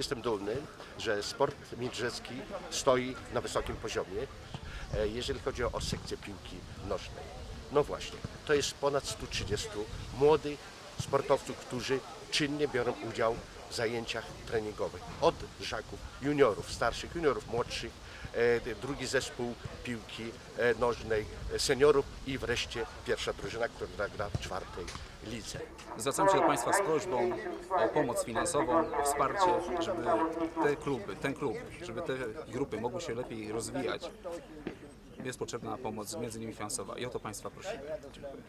jestem dumny, że sport midrzecki stoi na wysokim poziomie, e, jeżeli chodzi o sekcję piłki nożnej. No właśnie, to jest ponad 130 młodych sportowców, którzy czynnie biorą udział w zajęciach treningowych. Od żaków juniorów, starszych juniorów, młodszych, e, drugi zespół piłki e, nożnej, e, seniorów i wreszcie pierwsza drużyna, która gra w czwartej lidze. Zwracam się do Państwa z prośbą o pomoc finansową, o wsparcie, żeby te kluby, ten klub, żeby te grupy mogły się lepiej rozwijać. Jest potrzebna pomoc, między innymi finansowa i o to Państwa prosimy. Dziękuję.